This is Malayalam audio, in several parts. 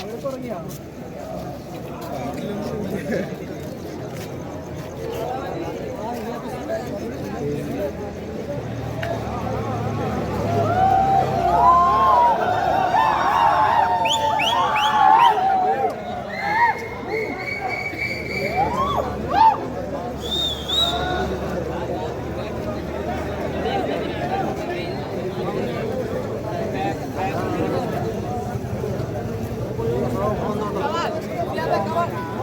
അവിടെ തുടങ്ങിയാ?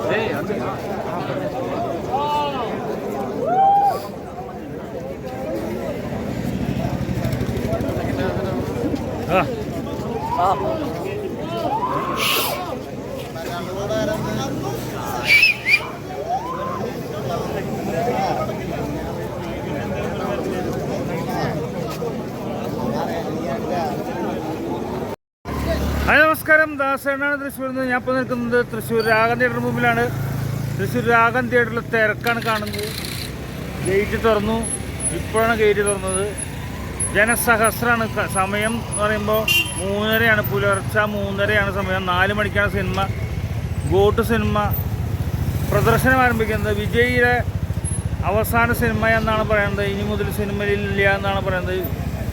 네, 안 돼. 아. 아. ഹായ് നമസ്കാരം. ദാസേണാണ് തൃശ്ശൂരിൽ നിന്ന്. ഞാൻ ഇപ്പോൾ നിൽക്കുന്നത് തൃശ്ശൂർ രാഗം തിയേറ്റർ മുമ്പിലാണ്. തൃശ്ശൂർ രാഗം തിയേറ്ററിൽ തിരക്കാണ് കാണുന്നത്. ഗേറ്റ് തുറന്നു. ഇപ്പോഴാണ് ഗേറ്റ് തുറന്നത്. ജനസഹസ്രാണ് ക- സമയം എന്ന് പറയുമ്പോൾ മൂന്നരയാണ്. പുലർച്ച മൂന്നരയാണ് സമയം. നാല് മണിക്കാണ് സിനിമ. Got cinema. പ്രദർശനം ആരംഭിക്കുന്നത് വിജയിയുടെ അവസാന സിനിമ എന്നാണ് പറയുന്നത്. ഇനി മുതൽ സിനിമയിലില്ല എന്നാണ് പറയുന്നത്.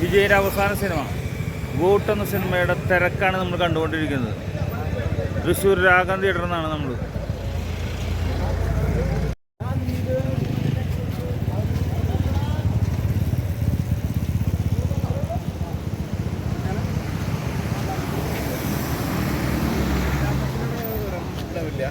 വിജയിയുടെ അവസാന സിനിമ. ഗോട്ട് എന്ന സിനിമയുടെ തിരക്കാണ് നമ്മൾ കണ്ടുകൊണ്ടിരിക്കുന്നത്. തൃശ്ശൂർ രാഗം തിയേറ്ററിൽ നിന്നാണ് നമ്മൾ ഇല്ല.